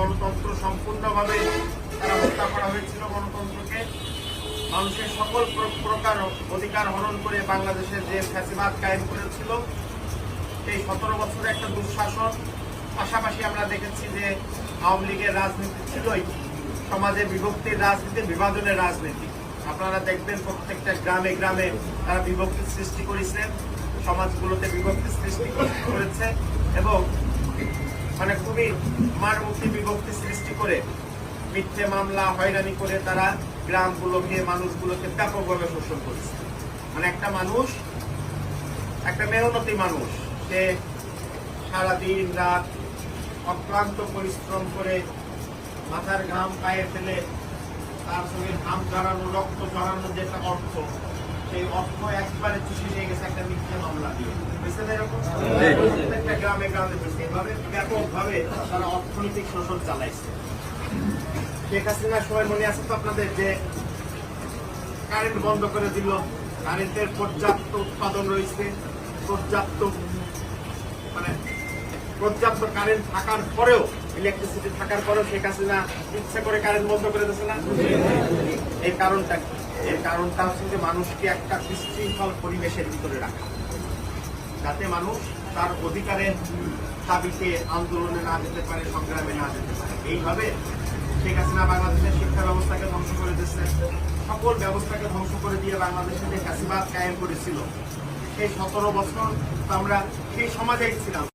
গণতন্ত্র সম্পূর্ণভাবে তারা হত্যা করা হয়েছিল গণতন্ত্রকে। মানুষের সকল প্রকার অধিকার হরণ করে বাংলাদেশের যে ফ্যাসিবাদ কায়েম করেছিল, এই সতেরো বছরে একটা দুঃশাসন। পাশাপাশি আমরা দেখেছি যে আওয়ামী লীগের রাজনীতি ছিলই সমাজে বিভক্তির রাজনীতি, বিভাজনের রাজনীতি। আপনারা দেখবেন প্রত্যেকটা গ্রামে গ্রামে তারা বিভক্তির সৃষ্টি করেছে, সমাজগুলোতে বিভক্তির সৃষ্টি করেছে এবং মানে খুবই মানমুখী বিভক্তি সৃষ্টি করে মিথ্যে মামলা, হয়রানি করে তারা গ্রামগুলোকে মানুষগুলোকে ব্যাপকভাবে শোষণ করেছে। মানে একটা মানুষ, একটা মেহনতি মানুষ, সে সারাদিন রাত অক্লান্ত পরিশ্রম করে মাথার ঘাম পায়ে ফেলে তার সঙ্গে ঘাম ঝরানো, রক্ত ঝরানো যেটা অর্থ, সেই অর্থ একবারে চুষে নিয়ে গেছে একটা মিথ্যে মামলা দিয়ে। বুঝতে গ্রামে গ্রামে বুঝতে এভাবে ব্যাপকভাবে তারা অর্থনৈতিক শোষণ চালাইছে। শেখ হাসিনার সময় মনে আছে তো আপনাদের যে কারেন্ট বন্ধ করে দিল কারেন্টের পর্যাপ্ত উৎপাদন রয়েছে, পর্যাপ্ত মানে পর্যাপ্ত কারেন্ট থাকার পরেও ইলেকট্রিসিটি থাকার পরেও শেখ হাসিনা ইচ্ছা করে কারেন্ট বন্ধ করে দিচ্ছে না? এই কারণটা? এর কারণটা হচ্ছে যে মানুষকে একটা বিশৃঙ্খল পরিবেশের ভিতরে রাখা। যাতে মানুষ তার অধিকারের দাবিতে আন্দোলনে না যেতে পারে, সংগ্রামে না যেতে পারে। এইভাবে শেখ হাসিনা বাংলাদেশের শিক্ষা ব্যবস্থাকে ধ্বংস করে দিচ্ছে সকল ব্যবস্থাকে ধ্বংস করে দিয়ে বাংলাদেশে যে কাশিবাদ কায়েম করেছিল, সেই সতেরো বছর আমরা সেই সমাজেই ছিলাম।